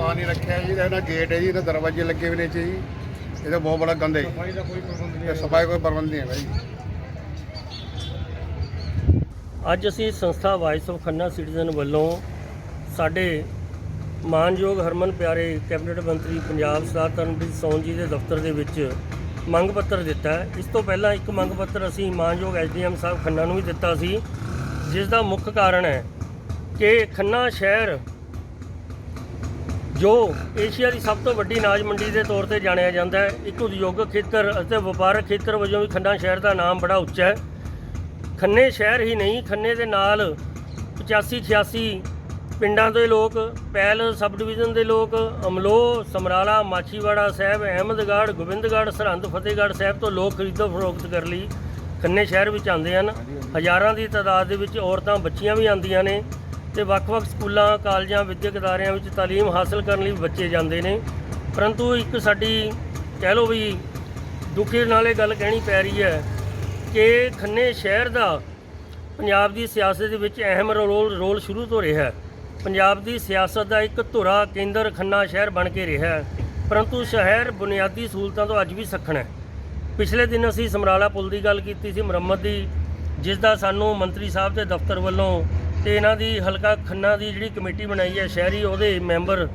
ਪਾਣੀ ਰੱਖਿਆ ਜੀ ਇਹਦਾ ਗੇਟ ਹੈ ਜੀ ਇਹਦੇ ਦਰਵਾਜ਼ੇ ਲੱਗੇ ਹੋਏ ਨੇ ਜੀ। ਇਹਦਾ ਬਹੁਤ ਬੜਾ ਗੰਦ ਹੈ। ਸਫ਼ਾਈ ਦਾ ਕੋਈ ਪ੍ਰਬੰਧ ਨਹੀਂ ਇਹ ਸਫ਼ਾਈ ਕੋਈ ਪ੍ਰਬੰਧ ਨਹੀਂ ਹੈ ਜੀ। ਅੱਜ ਅਸੀਂ ਸੰਸਥਾ ਵਾਇਸ ਆਫ ਖੰਨਾ ਸਿਟੀਜ਼ਨ ਵੱਲੋਂ ਸਾਡੇ ਮਾਨਯੋਗ ਹਰਮਨ ਪਿਆਰੇ ਕੈਬਨਿਟ ਮੰਤਰੀ ਪੰਜਾਬ ਸਰਦਾਰ ਤਰਨਪ੍ਰੀਤ ਸੌਣ ਜੀ ਦੇ ਦਫ਼ਤਰ ਦੇ ਵਿੱਚ ਮੰਗ ਪੱਤਰ ਦਿੱਤਾ ਹੈ। ਇਸ ਤੋਂ ਪਹਿਲਾਂ ਇੱਕ ਮੰਗ ਪੱਤਰ ਅਸੀਂ ਮਾਨਯੋਗ ਐਸਡੀਐਮ ਸਾਹਿਬ ਖੰਨਾ ਨੂੰ ਵੀ ਦਿੱਤਾ ਸੀ ਜਿਸ ਦਾ ਮੁੱਖ ਕਾਰਨ ਹੈ ਕਿ ਖੰਨਾ ਸ਼ਹਿਰ ਜੋ ਏਸ਼ੀਆ ਦੀ ਸਭ ਤੋਂ ਵੱਡੀ ਅਨਾਜ ਮੰਡੀ ਦੇ ਤੌਰ ਤੇ ਜਾਣਿਆ ਜਾਂਦਾ ਹੈ। ਇੱਕ ਉਦਯੋਗਿਕ ਖੇਤਰ ਅਤੇ ਵਪਾਰਕ ਖੇਤਰ ਵਜੋਂ ਵੀ ਖੰਨਾ ਸ਼ਹਿਰ ਦਾ ਨਾਮ ਬੜਾ ਉੱਚਾ ਹੈ। ਖੰਨੇ ਸ਼ਹਿਰ ਹੀ ਨਹੀਂ, ਖੰਨੇ ਦੇ ਨਾਲ 85 86 ਪਿੰਡਾਂ ਦੇ ਲੋਕ, ਪੈਲ ਸਬ ਡਿਵੀਜ਼ਨ ਦੇ ਲੋਕ, ਅਮਲੋ, ਸਮਰਾਲਾ, ਮਾਛੀਵਾੜਾ ਸਾਹਿਬ, ਅਹਿਮਦਗੜ੍ਹ, ਗੋਬਿੰਦਗੜ੍ਹ, ਸਰਹੰਦ, ਫਤਿਹਗੜ੍ਹ ਸਾਹਿਬ ਤੋਂ ਲੋਕ ਖਰੀਦੋ ਫਰੋਖਤ ਕਰ ਲਈ। ਖੰਨੇ ਸ਼ਹਿਰ ਵਿੱਚ ਆਉਂਦੇ ਹਨ। ਹਜ਼ਾਰਾਂ ਦੀ ਤਾਦਾਦ ਦੇ ਵਿੱਚ ਔਰਤਾਂ, ਬੱਚੀਆਂ ਵੀ ਆਉਂਦੀਆਂ ਨੇ। ਤੇ ਵੱਖ-ਵੱਖ ਸਕੂਲਾਂ, ਕਾਲਜਾਂ, ਵਿਦਿਅਕ ਅਦਾਰਿਆਂ ਵਿੱਚ ਤਾਲੀਮ ਹਾਸਲ ਕਰਨ ਲਈ ਬੱਚੇ ਜਾਂਦੇ ਨੇ। ਪਰੰਤੂ ਇੱਕ ਸਾਡੀ ਕਹਿ ਲਓ ਵੀ ਦੁੱਖੀ ਨਾਲ ਇਹ ਗੱਲ ਕਹਿਣੀ ਪੈ ਰਹੀ ਹੈ ਕਿ ਖੰਨੇ ਸ਼ਹਿਰ ਦਾ ਪੰਜਾਬ ਦੀ ਸਿਆਸਤ ਦੇ ਵਿੱਚ ਅਹਿਮ ਰੋਲ ਰੋਲ ਸ਼ੁਰੂ ਤੋਂ ਰਿਹਾ ਹੈ। ਪੰਜਾਬ ਦੀ ਸਿਆਸਤ ਦਾ ਇੱਕ ਧੁਰਾ ਕੇਂਦਰ ਖੰਨਾ ਸ਼ਹਿਰ ਬਣ ਕੇ ਰਿਹਾ ਹੈ। ਪਰੰਤੂ ਸ਼ਹਿਰ ਬੁਨਿਆਦੀ ਸਹੂਲਤਾਂ ਤੋਂ ਅੱਜ ਵੀ ਸੱਖਣ ਹੈ। ਪਿਛਲੇ ਦਿਨ ਅਸੀਂ ਸਮਰਾਲਾ ਪੁਲ ਦੀ ਗੱਲ ਕੀਤੀ ਸੀ ਮੁਰੰਮਤ ਦੀ, ਜਿਸ ਦਾ ਸਾਨੂੰ ਮੰਤਰੀ ਸਾਹਿਬ ਦੇ ਦਫ਼ਤਰ ਵੱਲੋਂ ਤੇ ਇਹਨਾਂ ਦੀ ਹਲਕਾ ਖੰਨਾ ਦੀ ਜਿਹੜੀ ਕਮੇਟੀ ਬਣਾਈ ਹੈ, ਸ਼ਹਿਰੀ, ਉਹਦੇ ਮੈਂਬਰ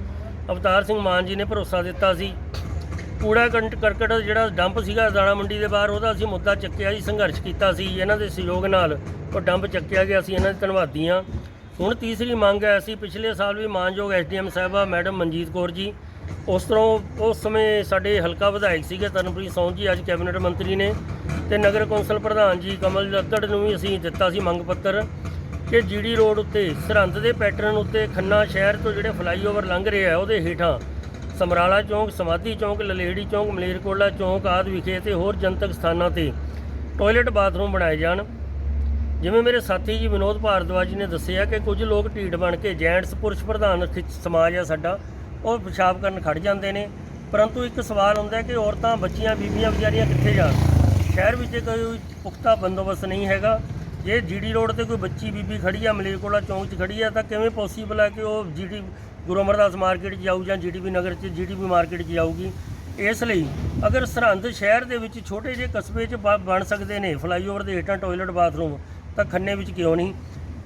ਅਵਤਾਰ ਸਿੰਘ ਮਾਨ ਜੀ ਨੇ ਭਰੋਸਾ ਦਿੱਤਾ ਸੀ। ਕੂੜਾ ਕੰਟ, ਕਰਕਟ ਜਿਹੜਾ ਡੰਪ ਸੀਗਾ, ਦਾਣਾ ਮੰਡੀ ਦੇ ਬਾਹਰ, ਉਹਦਾ ਅਸੀਂ ਮੁੱਦਾ ਚੱਕਿਆ ਜੀ, ਸੰਘਰਸ਼ ਕੀਤਾ ਸੀ। ਇਹਨਾਂ ਦੇ ਸਹਿਯੋਗ ਨਾਲ ਉਹ ਡੰਪ ਚੱਕਿਆ ਗਿਆ ਅਸੀਂ ਇਹਨਾਂ ਦੇ ਧੰਨਵਾਦੀ ਹਾਂ ਹੁਣ ਤੀਸਰੀ ਮੰਗ ਹੈ, ਅਸੀਂ ਪਿਛਲੇ ਸਾਲ ਵੀ ਮਾਨਯੋਗ ਐਸਡੀਐਮ ਸਾਹਿਬਾ ਮੈਡਮ ਮਨਜੀਤ ਕੌਰ ਜੀ, ਉਸ ਤਰ੍ਹਾਂ ਉਸ ਸਮੇਂ ਸਾਡੇ ਹਲਕਾ ਵਿਧਾਇਕ ਸੀਗੇ, ਤਰਨਪ੍ਰੀਤ ਸੌਂ ਜੀ, ਅੱਜ ਕੈਬਨਿਟ ਮੰਤਰੀ ਨੇ, ਤੇ ਨਗਰ ਕੌਂਸਲ ਪ੍ਰਧਾਨ ਜੀ ਕਮਲ ਲੱਤੜ ਨੂੰ ਵੀ ਅਸੀਂ ਦਿੱਤਾ ਸੀ ਮੰਗ ਪੱਤਰ। ਕਿ ਜੀਡੀ ਰੋਡ ਉੱਤੇ, ਸਰਹੰਦ ਦੇ ਪੈਟਰਨ ਉੱਤੇ ਖੰਨਾ ਸ਼ਹਿਰ ਤੋਂ ਜਿਹੜੇ ਫਲਾਈਓਵਰ ਲੰਘ ਰਹੇ ਆ, ਉਹਦੇ ਹੇਠਾਂ ਸਮਰਾਲਾ ਚੌਂਕ, ਸਮਾਧੀ ਚੌਂਕ, ਲਲੇੜੀ ਚੌਂਕ, ਮਲੇਰਕੋਟਲਾ ਚੌਂਕ ਆਦਿ ਵਿਖੇ ਤੇ ਹੋਰ ਜਨਤਕ ਸਥਾਨਾਂ ਤੇ ਟਾਇਲਟ ਬਾਥਰੂਮ ਬਣਾਏ ਜਾਣ। ਜਿਵੇਂ ਮੇਰੇ ਸਾਥੀ ਜੀ ਵਿਨੋਦ ਭਾਰਦਵਾਜ ਨੇ ਦੱਸਿਆ ਕਿ ਕੁਝ ਲੋਕ ਢੀਠ ਬਣ ਕੇ ਜੈਂਟਸ, ਪੁਰਸ਼ ਪ੍ਰਧਾਨ ਖਿੱਚ- ਸਮਾਜ ਆ ਸਾਡਾ, ਉਹ ਪਿਸ਼ਾਬ ਕਰਨ ਖੜ ਜਾਂਦੇ ਨੇ। ਪਰੰਤੂ ਇੱਕ ਸਵਾਲ ਹੁੰਦਾ ਕਿ ਔਰਤਾਂ, ਬੱਚੀਆਂ, ਬੀਬੀਆਂ, ਵਿਚਾਰੀਆਂ ਕਿੱਥੇ ਜਾਣ? ਸ਼ਹਿਰ ਵਿੱਚ ਕੋਈ ਪੁਖਤਾ ਬੰਦੋਬਸਤ ਨਹੀਂ ਹੈਗਾ। ਜੇ ਜੀਡੀ ਰੋਡ ਤੇ ਕੋਈ ਬੱਚੀ, ਬੀਬੀ ਖੜੀ ਆ ਮਲੇਰਕੋਟਲਾ ਚੌਂਕ 'ਚ ਖੜੀ ਆ, ਤਾਂ ਕਿਵੇਂ ਪੋਸੀਬਲ ਆ ਕਿ ਉਹ ਜੀਡੀ, ਗੁਰੂ ਅਮਰਦਾਸ ਮਾਰਕੀਟ 'ਚ ਜਾਊ ਜਾਂ ਜੀਡੀਪੀ ਨਗਰ 'ਚ, ਜੀਡੀਪੀ ਮਾਰਕੀਟ 'ਚ ਜਾਊਗੀ? ਇਸ ਲਈ ਅਗਰ ਸਰਹੰਦ ਸ਼ਹਿਰ ਦੇ ਵਿੱਚ ਛੋਟੇ ਜਿਹੇ ਕਸਬੇ 'ਚ ਬ- ਬਣ ਸਕਦੇ ਨੇ ਫਲਾਈਓਵਰ ਦੇ ਹੇਠਾਂ ਟਾਇਲਟ ਬਾਥਰੂਮ ਤਾਂ ਖੰਨੇ ਵਿੱਚ ਕਿਉਂ ਨਹੀਂ?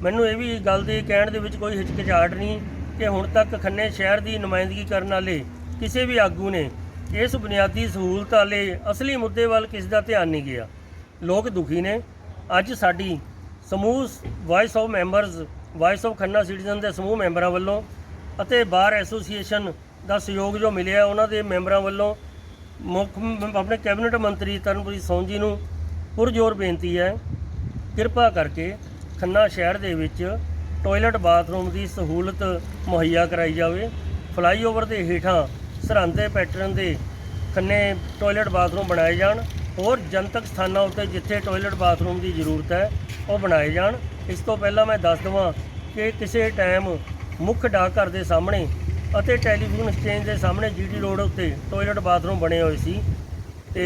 ਮੈਨੂੰ ਇਹ ਵੀ ਗੱਲ ਦੇ ਕਹਿਣ ਦੇ ਵਿੱਚ ਕੋਈ ਹਿਚਕਿਚਾਹਟ ਨਹੀਂ ਕਿ ਹੁਣ ਤੱਕ ਖੰਨੇ ਸ਼ਹਿਰ ਦੀ ਨੁਮਾਇੰਦਗੀ ਕਰਨ ਵਾਲੇ ਕਿਸੇ ਵੀ ਆਗੂ ਨੇ ਇਸ ਬੁਨਿਆਦੀ ਸਹੂਲਤ ਵਾਲੇ ਅਸਲੀ ਮੁੱਦੇ ਵੱਲ ਕਿਸ ਦਾ ਧਿਆਨ ਨਹੀਂ ਗਿਆ। ਲੋਕ ਦੁਖੀ ਨੇ ਅੱਜ ਸਾਡੀ ਸਮੂਹ voice of members voice of Khanna citizen ਦੇ ਸਮੂਹ ਮੈਂਬਰਾਂ ਵੱਲੋਂ ਅਤੇ ਬਾਰ ਐਸੋਸੀਏਸ਼ਨ ਦਾ ਸਹਿਯੋਗ ਜੋ ਮਿਲਿਆ ਉਹਨਾਂ ਦੇ ਮੈਂਬਰਾਂ ਵੱਲੋਂ ਮੁੱਖ ਆਪਣੇ ਕੈਬਨਿਟ ਮੰਤਰੀ ਤਰਨਪ੍ਰੀਤ ਸੌਂ ਜੀ ਨੂੰ ਪੁਰਜ਼ੋਰ ਬੇਨਤੀ ਹੈ। ਕਿਰਪਾ ਕਰਕੇ ਖੰਨਾ ਸ਼ਹਿਰ ਦੇ ਵਿੱਚ ਟਾਇਲਟ ਬਾਥਰੂਮ ਦੀ ਸਹੂਲਤ ਮੁਹੱਈਆ ਕਰਾਈ ਜਾਵੇ। ਫਲਾਈਓਵਰ ਦੇ ਹੇਠਾਂ ਸਰਹੰਦ ਦੇ ਪੈਟਰਨ ਦੇ ਖੰਨੇ ਟਾਇਲਟ ਬਾਥਰੂਮ ਬਣਾਏ ਜਾਣ। ਹੋਰ ਜਨਤਕ ਸਥਾਨਾਂ ਉੱਤੇ ਜਿੱਥੇ ਟਾਇਲਟ ਬਾਥਰੂਮ ਦੀ ਜ਼ਰੂਰਤ ਹੈ, ਉਹ ਬਣਾਏ ਜਾਣ। ਇਸ ਤੋਂ ਪਹਿਲਾਂ ਮੈਂ ਦੱਸ ਦਵਾਂ ਕਿ ਕਿਸੇ ਟਾਈਮ ਮੁੱਖ ਡਾਕਘਰ ਦੇ ਸਾਹਮਣੇ ਅਤੇ ਟੈਲੀਫੋਨ ਐਕਸਚੇਂਜ ਦੇ ਸਾਹਮਣੇ ਜੀਡੀ ਰੋਡ ਉੱਤੇ ਟਾਇਲਟ ਬਾਥਰੂਮ ਬਣੇ ਹੋਏ ਸੀ ਤੇ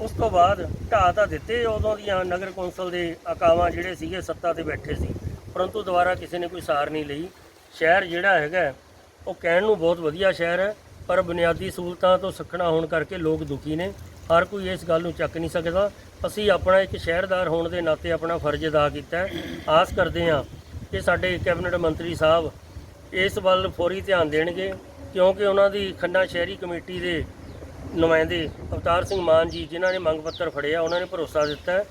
ਉਸ ਤੋਂ ਬਾਅਦ ਢਾਹ ਤਾਂ ਦਿੱਤੇ ਉਦੋਂ ਦੀਆਂ ਨਗਰ ਕੌਂਸਲ ਦੇ ਅਕਾਵਾਂ ਜਿਹੜੇ ਸੀਗੇ ਸੱਤਾ ਤੇ ਬੈਠੇ ਸੀ। ਪਰੰਤੂ ਦੁਬਾਰਾ ਕਿਸੇ ਨੇ ਕੋਈ ਸਾਰ ਨਹੀਂ ਲਈ। ਸ਼ਹਿਰ ਜਿਹੜਾ ਹੈਗਾ, ਉਹ ਕਹਿਣ ਨੂੰ ਬਹੁਤ ਵਧੀਆ ਸ਼ਹਿਰ ਹੈ, ਪਰ ਬੁਨਿਆਦੀ ਸਹੂਲਤਾਂ ਤੋਂ ਸੱਖਣਾ ਹੋਣ ਕਰਕੇ ਲੋਕ ਦੁਖੀ ਨੇ। ਹਰ ਕੋਈ ਇਸ ਗੱਲ ਨੂੰ ਚੱਕ ਨਹੀਂ ਸਕਦਾ। ਅਸੀਂ ਆਪਣਾ ਇੱਕ ਸ਼ਹਿਰਦਾਰ ਹੋਣ ਦੇ ਨਾਤੇ ਆਪਣਾ ਫਰਜ਼ ਅਦਾ ਕੀਤਾ ਆਸ ਕਰਦੇ ਹਾਂ ਕਿ ਸਾਡੇ ਕੈਬਨਿਟ ਮੰਤਰੀ ਸਾਹਿਬ ਇਸ ਵੱਲ ਫੌਰੀ ਧਿਆਨ ਦੇਣਗੇ, ਕਿਉਂਕਿ ਉਹਨਾਂ ਦੀ ਖੰਨਾ ਸ਼ਹਿਰੀ ਕਮੇਟੀ ਦੇ ਨੁਮਾਇੰਦੇ ਅਵਤਾਰ ਸਿੰਘ ਮਾਨ ਜੀ, ਜਿਨ੍ਹਾਂ ਨੇ ਮੰਗ ਪੱਤਰ ਫੜਿਆ, ਉਹਨਾਂ ਨੇ ਭਰੋਸਾ ਦਿੱਤਾ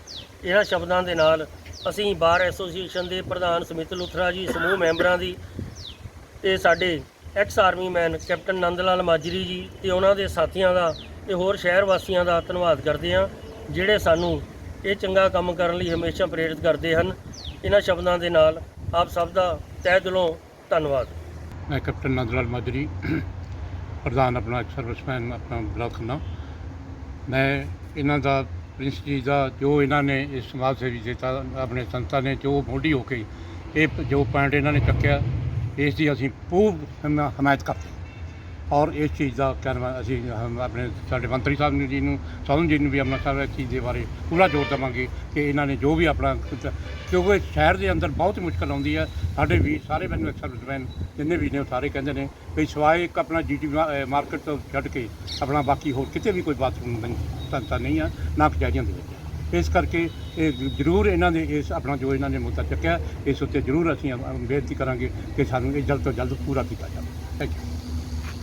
ਇਹਨਾਂ ਸ਼ਬਦਾਂ ਦੇ ਨਾਲ ਅਸੀਂ ਬਾਰ ਐਸੋਸੀਏਸ਼ਨ ਦੇ ਪ੍ਰਧਾਨ ਸਮਿਤ ਲੁਥਰਾ ਜੀ, ਸਮੂਹ ਮੈਂਬਰਾਂ ਦੀ ਤੇ ਸਾਡੇ ex army man captain Nand Lal Majri ji ਤੇ ਉਹਨਾਂ ਦੇ ਸਾਥੀਆਂ ਦਾ ਤੇ ਹੋਰ ਸ਼ਹਿਰ ਵਾਸੀਆਂ ਦਾ ਧੰਨਵਾਦ ਕਰਦੇ ਹਾਂ, ਜਿਹੜੇ ਸਾਨੂੰ ਇਹ ਚੰਗਾ ਕੰਮ ਕਰਨ ਲਈ ਹਮੇਸ਼ਾ ਪ੍ਰੇਰਿਤ ਕਰਦੇ ਹਨ। ਇਹਨਾਂ ਸ਼ਬਦਾਂ ਦੇ ਨਾਲ ਆਪ ਸਭ ਦਾ ਤਹਿ ਦਿਲੋਂ ਧੰਨਵਾਦ। ਮੈਂ ਕੈਪਟਨ ਨੰਦ ਮਾਜਰੀ, ਪ੍ਰਧਾਨ ਆਪਣਾ ਸਰਵਿਸਮੈਨ ਆਪਣਾ ਬਲਾਕ ਖੰਨਾ ਮੈਂ ਇਹਨਾਂ ਦਾ, ਪ੍ਰਿੰਸ ਜੀ ਦਾ, ਜੋ ਇਹਨਾਂ ਨੇ ਇਸ ਸਮਾਜ ਸੇਵੀ ਦਿੱਤਾ ਆਪਣੇ ਸੰਸਥਾ ਨੇ, ਜੋ ਮੋਢੀ ਹੋ ਕੇ ਇਹ ਜੋ ਪੁਆਇੰਟ ਇਹਨਾਂ ਨੇ ਚੱਕਿਆ, ਇਸ ਦੀ ਅਸੀਂ ਪੂਰ ਹਮਾਇਤ ਕਰਦੇ ਔਰ ਇਸ ਚੀਜ਼ ਦਾ ਕਰਵਾ ਅਸੀਂ ਹਮ ਆਪਣੇ ਸਾਡੇ ਮੰਤਰੀ ਸਾਹਿਬ ਨੂੰ ਜੀ ਨੂੰ ਸਾਧੂ ਜੀ ਨੂੰ ਵੀ ਆਪਣਾ ਸਾਰਾ ਇਸ ਚੀਜ਼ ਦੇ ਬਾਰੇ ਪੂਰਾ ਜ਼ੋਰ ਦੇਵਾਂਗੇ ਕਿ ਇਹਨਾਂ ਨੇ ਜੋ ਵੀ ਆਪਣਾ ਕੁਝ- ਕਿਉਂਕਿ ਸ਼ਹਿਰ ਦੇ ਅੰਦਰ ਬਹੁਤ ਹੀ ਮੁਸ਼ਕਲ ਆਉਂਦੀ ਹੈ। ਸਾਡੇ ਵੀ ਸਾਰੇ ਮੈਨੂੰ ਸਰਵਿਸਮੈਨ ਜਿੰਨੇ ਵੀ ਨੇ ਉਹ ਸਾਰੇ ਕਹਿੰਦੇ ਨੇ ਵੀ ਸਿਵਾਏ ਇੱਕ ਆਪਣਾ ਜੀਟੀ ਮਾਰਕੀਟ ਤੋਂ ਛੱਡ ਕੇ ਆਪਣਾ ਬਾਕੀ ਹੋਰ ਕਿਤੇ ਵੀ ਕੋਈ ਬਾਥਰੂਮ ਨਹੀਂ ਸੰਸਥਾ ਨਹੀਂ ਆ, ਨਾ ਕਚਹਿਰੀਆਂ ਦੇ ਵਿੱਚ ਇਸ ਕਰਕੇ ਇਹ ਜ਼ਰੂਰ ਇਹਨਾਂ ਦੇ ਇਸ ਆਪਣਾ ਜੋ ਇਹਨਾਂ ਨੇ ਮੁੱਦਾ ਚੱਕਿਆ, ਇਸ ਉੱਤੇ ਜ਼ਰੂਰ ਅਸੀਂ ਅ- ਬੇਨਤੀ ਕਰਾਂਗੇ ਕਿ ਸਾਨੂੰ ਇਹ ਜਲਦ ਤੋਂ ਜਲਦ ਪੂਰਾ ਕੀਤਾ ਜਾਵੇ। ਥੈਂਕ ਯੂ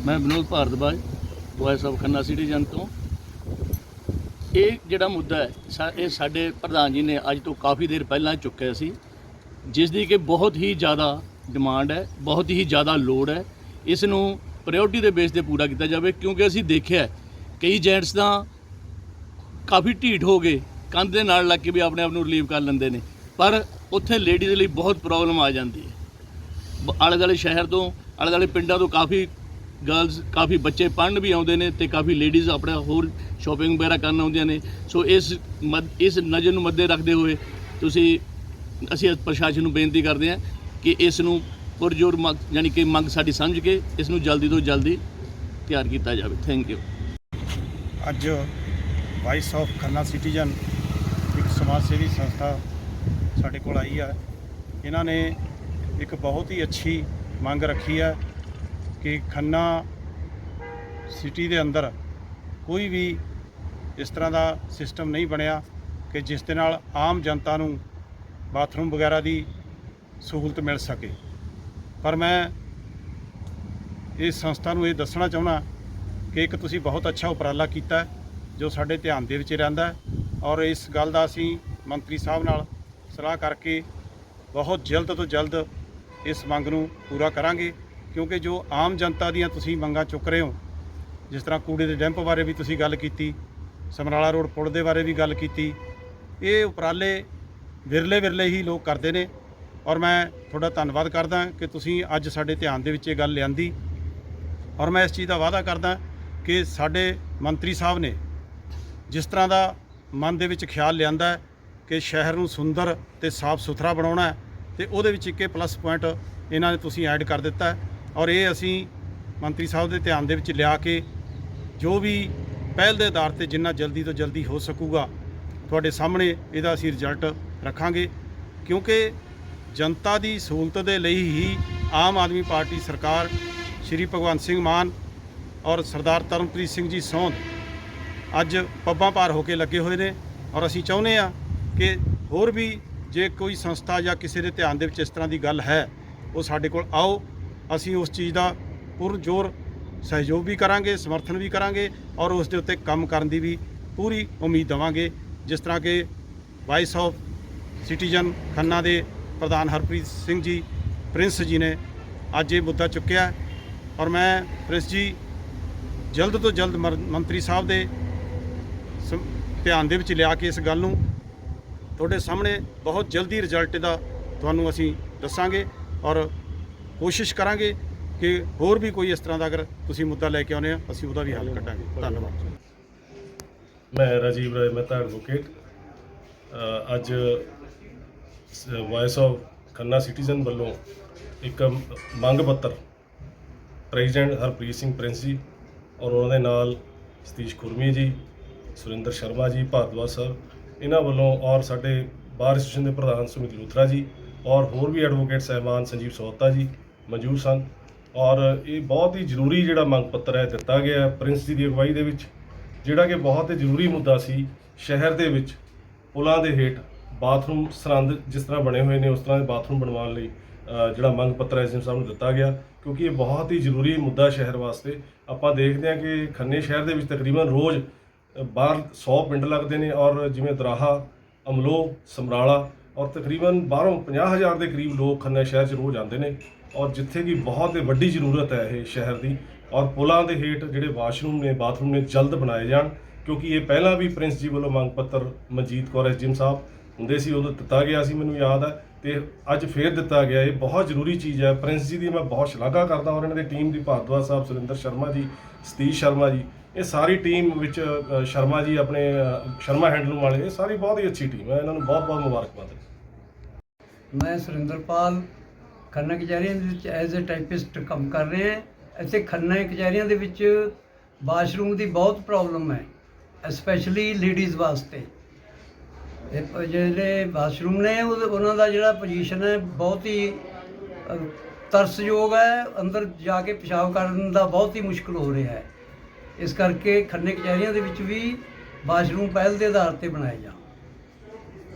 ਮੈਂ Vinod Bhardwaj voice of Khanna citizen ਤੋਂ। ਇਹ ਜਿਹੜਾ ਮੁੱਦਾ ਹੈ ਇਹ ਸਾਡੇ ਪ੍ਰਧਾਨ ਜੀ ਨੇ ਅੱਜ ਤੋਂ ਕਾਫੀ ਦੇਰ ਪਹਿਲਾਂ ਚੁੱਕਿਆ ਸੀ, ਜਿਸ ਦੀ ਕਿ ਬਹੁਤ ਹੀ ਜ਼ਿਆਦਾ ਡਿਮਾਂਡ ਹੈ, ਬਹੁਤ ਹੀ ਜ਼ਿਆਦਾ ਲੋੜ ਹੈ। ਇਸ ਨੂੰ ਪ੍ਰਾਇੋਰਟੀ ਦੇ ਬੇਸ ਤੇ ਪੂਰਾ ਕੀਤਾ ਜਾਵੇ, ਕਿਉਂਕਿ ਅਸੀਂ ਦੇਖਿਆ ਕਈ ਜੈਂਟਸ ਤਾਂ ਕਾਫੀ ਢੀਠ ਹੋ ਗਏ, ਕੰਧ ਦੇ ਨਾਲ ਲੱਗ ਕੇ ਵੀ ਆਪਣੇ ਆਪ ਨੂੰ ਰਿਲੀਵ ਕਰ ਲੈਂਦੇ ਨੇ, ਪਰ ਉੱਥੇ ਲੇਡੀਜ਼ ਲਈ ਬਹੁਤ ਪ੍ਰੋਬਲਮ ਆ ਜਾਂਦੀ ਹੈ। ਆਲੇ ਦੁਆਲੇ ਸ਼ਹਿਰ ਤੋਂ ਆਲੇ ਦੁਆਲੇ ਪਿੰਡਾਂ ਤੋਂ ਕਾਫੀ ਗਰਲਸ ਕਾਫੀ ਬੱਚੇ ਪੜ੍ਹਨ ਵੀ ਆਉਂਦੇ ਨੇ ਤੇ ਕਾਫੀ ਲੇਡੀਜ਼ ਆਪਣਾ ਹੋਰ ਸ਼ਾਪਿੰਗ ਵਗੈਰਾ ਕਰਨ ਆਉਂਦੀਆਂ ਨੇ। ਸੋ ਇਸ ਮੱਦ- ਇਸ ਨਜ਼ਰ ਨੂੰ ਮੱਦੇ ਰੱਖਦੇ ਹੋਏ ਤੁਸੀਂ, ਅਸੀਂ ਪ੍ਰਸ਼ਾਸਨ ਨੂੰ ਬੇਨਤੀ ਕਰਦੇ ਹਾਂ ਕਿ ਇਸ ਨੂੰ ਪੁਰਜੋਰ ਮੰਗ, ਯਾਨੀ ਕਿ ਮੰਗ ਸਾਡੀ ਸਮਝ ਕੇ ਇਸ ਨੂੰ ਜਲਦੀ ਤੋਂ ਜਲਦੀ ਤਿਆਰ ਕੀਤਾ ਜਾਵੇ। ਥੈਂਕ ਯੂ ਅੱਜ ਵਾਇਸ ਆਫ ਖੰਨਾ ਸਿਟੀਜ਼ਨ ਇੱਕ ਸਮਾਜ ਸੇਵੀ ਸੰਸਥਾ ਸਾਡੇ ਕੋਲ ਆਈ ਹੈ ਇਹਨਾਂ ਨੇ ਇੱਕ ਬਹੁਤ ਹੀ ਅੱਛੀ ਮੰਗ ਰੱਖੀ ਹੈ ਕਿ ਖੰਨਾ ਸਿਟੀ ਦੇ ਅੰਦਰ ਕੋਈ ਵੀ ਇਸ ਤਰ੍ਹਾਂ ਦਾ ਸਿਸਟਮ ਨਹੀਂ ਬਣਿਆ ਕਿ ਜਿਸ ਦੇ ਨਾਲ ਆਮ ਜਨਤਾ ਨੂੰ ਬਾਥਰੂਮ ਵਗੈਰਾ ਦੀ ਸਹੂਲਤ ਮਿਲ ਸਕੇ। ਪਰ ਮੈਂ ਇਸ ਸੰਸਥਾ ਨੂੰ ਇਹ ਦੱਸਣਾ ਚਾਹੁੰਦਾ ਕਿ ਇੱਕ ਤੁਸੀਂ ਬਹੁਤ ਅੱਛਾ ਉਪਰਾਲਾ ਕੀਤਾ ਜੋ ਸਾਡੇ ਧਿਆਨ ਦੇ ਵਿੱਚ ਰਹਿੰਦਾ ਔਰ ਇਸ ਗੱਲ ਦਾ ਅਸੀਂ ਮੰਤਰੀ ਸਾਹਿਬ ਨਾਲ ਸਲਾਹ ਕਰਕੇ ਬਹੁਤ ਜਲਦ ਤੋਂ ਜਲਦ ਇਸ ਮੰਗ ਨੂੰ ਪੂਰਾ ਕਰਾਂਗੇ। ਕਿਉਂਕਿ ਜੋ ਆਮ ਜਨਤਾ ਦੀਆਂ ਤੁਸੀਂ ਮੰਗਾਂ ਚੁੱਕ ਰਹੇ ਹੋ, ਜਿਸ ਤਰ੍ਹਾਂ ਕੂੜੇ ਦੇ ਡੈਂਪ ਬਾਰੇ ਵੀ ਤੁਸੀਂ ਗੱਲ ਕੀਤੀ, ਸਮਰਾਲਾ ਰੋਡ ਪੁਲ ਦੇ ਬਾਰੇ ਵੀ ਗੱਲ ਕੀਤੀ, ਇਹ ਉਪਰਾਲੇ ਵਿਰਲੇ ਵਿਰਲੇ ਹੀ ਲੋਕ ਕਰਦੇ ਨੇ ਔਰ ਮੈਂ ਤੁਹਾਡਾ ਧੰਨਵਾਦ ਕਰਦਾ ਕਿ ਤੁਸੀਂ ਅੱਜ ਸਾਡੇ ਧਿਆਨ ਦੇ ਵਿੱਚ ਇਹ ਗੱਲ ਲਿਆਂਦੀ ਔਰ ਮੈਂ ਇਸ ਚੀਜ਼ ਦਾ ਵਾਅਦਾ ਕਰਦਾ ਕਿ ਸਾਡੇ ਮੰਤਰੀ ਸਾਹਿਬ ਨੇ ਜਿਸ ਤਰ੍ਹਾਂ ਦਾ ਮਨ ਦੇ ਵਿੱਚ ਖਿਆਲ ਲਿਆਂਦਾ ਕਿ ਸ਼ਹਿਰ ਨੂੰ ਸੁੰਦਰ ਤੇ ਸਾਫ਼ ਸੁਥਰਾ ਬਣਾਉਣਾ ਹੈ ਤੇ ਉਹਦੇ ਵਿੱਚ ਇੱਕ ਇਹ ਪਲੱਸ ਪੁਆਇੰਟ ਇਹਨਾਂ ਨੇ ਤੁਸੀਂ ਐਡ ਕਰ ਦਿੱਤਾ ਔਰ ਇਹ ਅਸੀਂ ਮੰਤਰੀ ਸਾਹਿਬ ਦੇ ਧਿਆਨ ਦੇ ਵਿੱਚ ਲਿਆ ਕੇ ਜੋ ਵੀ ਪਹਿਲ ਦੇ ਆਧਾਰ ਤੇ ਜਿੰਨਾ ਜਲਦੀ ਤੋਂ ਜਲਦੀ ਹੋ ਸਕੂਗਾ, ਤੁਹਾਡੇ ਸਾਹਮਣੇ ਇਹਦਾ ਅਸੀਂ ਰਿਜ਼ਲਟ ਰੱਖਾਂਗੇ। ਕਿਉਂਕਿ ਜਨਤਾ ਦੀ ਸਹੂਲਤ ਦੇ ਲਈ ਹੀ ਆਮ ਆਦਮੀ ਪਾਰਟੀ ਸਰਕਾਰ ਸ਼੍ਰੀ ਭਗਵੰਤ ਸਿੰਘ ਮਾਨ ਔਰ ਸਰਦਾਰ ਤਰਨਪ੍ਰੀਤ ਸਿੰਘ ਜੀ ਸੌਂਦ ਅੱਜ ਪੱਬਾਂ ਪਾਰ ਹੋ ਕੇ ਲੱਗੇ ਹੋਏ ਨੇ ਔਰ ਅਸੀਂ ਚਾਹੁੰਦੇ ਆ ਕਿ ਹੋਰ ਵੀ ਜੇ ਕੋਈ ਸੰਸਥਾ ਜਾਂ ਕਿਸੇ ਦੇ ਧਿਆਨ ਦੇ ਵਿੱਚ ਇਸ ਤਰ੍ਹਾਂ ਦੀ ਗੱਲ ਹੈ, ਉਹ ਸਾਡੇ ਕੋਲ ਆਓ। ਅਸੀਂ ਉਸ ਚੀਜ਼ ਦਾ ਪੁਰ ਜ਼ੋਰ ਸਹਿਯੋਗ ਵੀ ਕਰਾਂਗੇ, ਸਮਰਥਨ ਵੀ ਕਰਾਂਗੇ ਔਰ ਉਸ ਦੇ ਉੱਤੇ ਕੰਮ ਕਰਨ ਦੀ ਵੀ ਪੂਰੀ ਉਮੀਦ ਦੇਵਾਂਗੇ। ਜਿਸ ਤਰ੍ਹਾਂ ਕਿ ਵਾਈਸ ਆਫ ਸਿਟੀਜ਼ਨ ਖੰਨਾ ਦੇ ਪ੍ਰਧਾਨ ਹਰਪ੍ਰੀਤ ਸਿੰਘ ਜੀ, ਪ੍ਰਿੰਸ ਜੀ ਨੇ ਅੱਜ ਇਹ ਮੁੱਦਾ ਚੁੱਕਿਆ ਔਰ ਮੈਂ ਪ੍ਰਿੰਸ ਜੀ, ਜਲਦ ਤੋਂ ਜਲਦ ਮਰ- ਮੰਤਰੀ ਸਾਹਿਬ ਦੇ ਸਮ- ਧਿਆਨ ਦੇ ਵਿੱਚ ਲਿਆ ਕੇ ਇਸ ਗੱਲ ਨੂੰ ਤੁਹਾਡੇ ਸਾਹਮਣੇ ਬਹੁਤ ਜਲਦੀ ਰਿਜ਼ਲਟ ਦਾ ਤੁਹਾਨੂੰ ਅਸੀਂ ਦੱਸਾਂਗੇ ਔਰ ਕੋਸ਼ਿਸ਼ ਕਰਾਂਗੇ ਕਿ ਹੋਰ ਵੀ ਕੋਈ ਇਸ ਤਰ੍ਹਾਂ ਦਾ ਅਗਰ ਤੁਸੀਂ ਮੁੱਦਾ ਲੈ ਕੇ ਆਉਂਦੇ ਆ, ਅਸੀਂ ਉਹਦਾ ਵੀ ਹੱਲ ਕੱਢਾਂਗੇ। ਧੰਨਵਾਦ। ਮੈਂ ਰਾਜੀਵ ਰਾਏ ਮਹਿਤਾ ਐਡਵੋਕੇਟ ਅੱਜ ਵਾਇਸ ਆਫ ਖੰਨਾ ਸਿਟੀਜ਼ਨ ਵੱਲੋਂ ਇੱਕ ਮੰਗ ਪੱਤਰ ਪ੍ਰੈਜ਼ੀਡੈਂਟ ਹਰਪ੍ਰੀਤ ਸਿੰਘ ਪ੍ਰਿੰਸ ਜੀ ਔਰ ਉਹਨਾਂ ਦੇ ਨਾਲ ਸਤੀਸ਼ ਖੁਰਮੀ ਜੀ, ਸੁਰਿੰਦਰ ਸ਼ਰਮਾ ਜੀ, ਭਾਰਦਵਾਜ ਸਾਹਿਬ, ਇਹਨਾਂ ਵੱਲੋਂ ਔਰ ਸਾਡੇ ਬਾਰ ਐਸੋਸੀਏਸ਼ਨ ਦੇ ਪ੍ਰਧਾਨ ਸੁਮਿਤ ਲੂਥਰਾ ਜੀ ਔਰ ਹੋਰ ਵੀ ਐਡਵੋਕੇਟ ਸਹਿਬਾਨ ਸੰਜੀਵ ਸੋਹਤਾ ਜੀ ਮੌਜੂਦ ਸਨ। ਔਰ ਇਹ ਬਹੁਤ ਹੀ ਜ਼ਰੂਰੀ ਜਿਹੜਾ ਮੰਗ ਪੱਤਰ ਹੈ ਦਿੱਤਾ ਗਿਆ ਪ੍ਰਿੰਸ ਜੀ ਦੀ ਅਗਵਾਈ ਦੇ ਵਿੱਚ, ਜਿਹੜਾ ਕਿ ਬਹੁਤ ਹੀ ਜ਼ਰੂਰੀ ਮੁੱਦਾ ਸੀ ਸ਼ਹਿਰ ਦੇ ਵਿੱਚ ਪੁਲਾਂ ਦੇ ਹੇਠ ਬਾਥਰੂਮ ਸਰੰਦ ਜਿਸ ਤਰ੍ਹਾਂ ਬਣੇ ਹੋਏ ਨੇ ਉਸ ਤਰ੍ਹਾਂ ਦੇ ਬਾਥਰੂਮ ਬਣਵਾਉਣ ਲਈ ਜਿਹੜਾ ਮੰਗ ਪੱਤਰ ਐਸਐਮ ਸਾਹਿਬ ਨੂੰ ਦਿੱਤਾ ਗਿਆ। ਕਿਉਂਕਿ ਇਹ ਬਹੁਤ ਹੀ ਜ਼ਰੂਰੀ ਮੁੱਦਾ ਸ਼ਹਿਰ ਵਾਸਤੇ। ਆਪਾਂ ਦੇਖਦੇ ਹਾਂ ਕਿ ਖੰਨੇ ਸ਼ਹਿਰ ਦੇ ਵਿੱਚ ਤਕਰੀਬਨ ਰੋਜ਼ ਬਾਹਰ 100 ਪਿੰਡ ਲੱਗਦੇ ਨੇ ਔਰ ਜਿਵੇਂ ਦਰਾਹਾ, ਅਮਲੋ, ਸਮਰਾਲਾ ਔਰ ਤਕਰੀਬਨ ਬਾਹਰੋਂ 50000 ਦੇ ਕਰੀਬ ਲੋਕ ਖੰਨੇ ਸ਼ਹਿਰ 'ਚ ਰੋਜ਼ ਆਉਂਦੇ ਨੇ ਔਰ ਜਿੱਥੇ ਕਿ ਬਹੁਤ ਵੱਡੀ ਜ਼ਰੂਰਤ ਹੈ ਇਹ ਸ਼ਹਿਰ ਦੀ ਔਰ ਪੁਲਾਂ ਦੇ ਹੇਠ ਜਿਹੜੇ ਵਾਸ਼ਰੂਮ ਨੇ, ਬਾਥਰੂਮ ਨੇ ਜਲਦ ਬਣਾਏ ਜਾਣ ਕਿਉਂਕਿ ਇਹ ਪਹਿਲਾਂ ਵੀ ਪ੍ਰਿੰਸ ਜੀ ਵੱਲੋਂ ਮੰਗ ਪੱਤਰ ਮਨਜੀਤ ਕੌਰ ਐਸਜੀਐਮ ਸਾਹਿਬ ਹੁੰਦੇ ਸੀ, ਉਦੋਂ ਦਿੱਤਾ ਗਿਆ ਸੀ, ਮੈਨੂੰ ਯਾਦ ਹੈ ਤੇ ਅੱਜ ਫੇਰ ਦਿੱਤਾ ਗਿਆ। ਇਹ ਬਹੁਤ ਜ਼ਰੂਰੀ ਚੀਜ਼ ਹੈ। ਪ੍ਰਿੰਸ ਜੀ ਦੀ ਮੈਂ ਬਹੁਤ ਸ਼ਲਾਘਾ ਕਰਦਾ ਔਰ ਇਹਨਾਂ ਦੀ ਟੀਮ ਦੀ ਭਾਰਦਵਾ ਸਾਹਿਬ ਸੁਰਿੰਦਰ ਸ਼ਰਮਾ ਜੀ, ਸਤੀਸ਼ ਸ਼ਰਮਾ ਜੀ, ਇਹ ਸਾਰੀ ਟੀਮ ਵਿੱਚ ਸ਼ਰਮਾ ਜੀ ਆਪਣੇ ਸ਼ਰਮਾ ਹੈਂਡਲੂਮ ਵਾਲੇ, ਇਹ ਸਾਰੀ ਬਹੁਤ ਹੀ ਅੱਛੀ ਟੀਮ ਹੈ। ਇਹਨਾਂ ਨੂੰ ਬਹੁਤ ਬਹੁਤ ਮੁਬਾਰਕਬਾਦ ਮੈਂ ਸੁਰਿੰਦਰਪਾਲ, ਖੰਨਾ ਕਚਹਿਰੀਆਂ ਦੇ ਵਿੱਚ ਐਜ਼ ਅ ਟਾਈਪਿਸਟ ਕੰਮ ਕਰ ਰਿਹਾ ਇੱਥੇ ਖੰਨਾ ਕਚਹਿਰੀਆਂ ਦੇ ਵਿੱਚ ਵਾਸ਼ਰੂਮ ਦੀ ਬਹੁਤ ਪ੍ਰੋਬਲਮ ਹੈ ਐਸਪੈਸ਼ਲੀ ਲੇਡੀਜ਼ ਵਾਸਤੇ। ਇਹ ਜਿਹੜੇ ਵਾਸ਼ਰੂਮ ਨੇ ਉਹਦੇ- ਉਹਨਾਂ ਦਾ ਜਿਹੜਾ ਪੋਜੀਸ਼ਨ ਹੈ, ਬਹੁਤ ਹੀ ਤਰਸਯੋਗ ਹੈ। ਅੰਦਰ ਜਾ ਕੇ ਪਿਸ਼ਾਬ ਕਰਨ ਦਾ ਬਹੁਤ ਹੀ ਮੁਸ਼ਕਲ ਹੋ ਰਿਹਾ ਹੈ। ਇਸ ਕਰਕੇ ਖੰਨੇ ਕਚਹਿਰੀਆਂ ਦੇ ਵਿੱਚ ਵੀ ਵਾਸ਼ਰੂਮ ਪਹਿਲ ਦੇ ਆਧਾਰ ਤੇ ਬਣਾਏ ਜਾਣ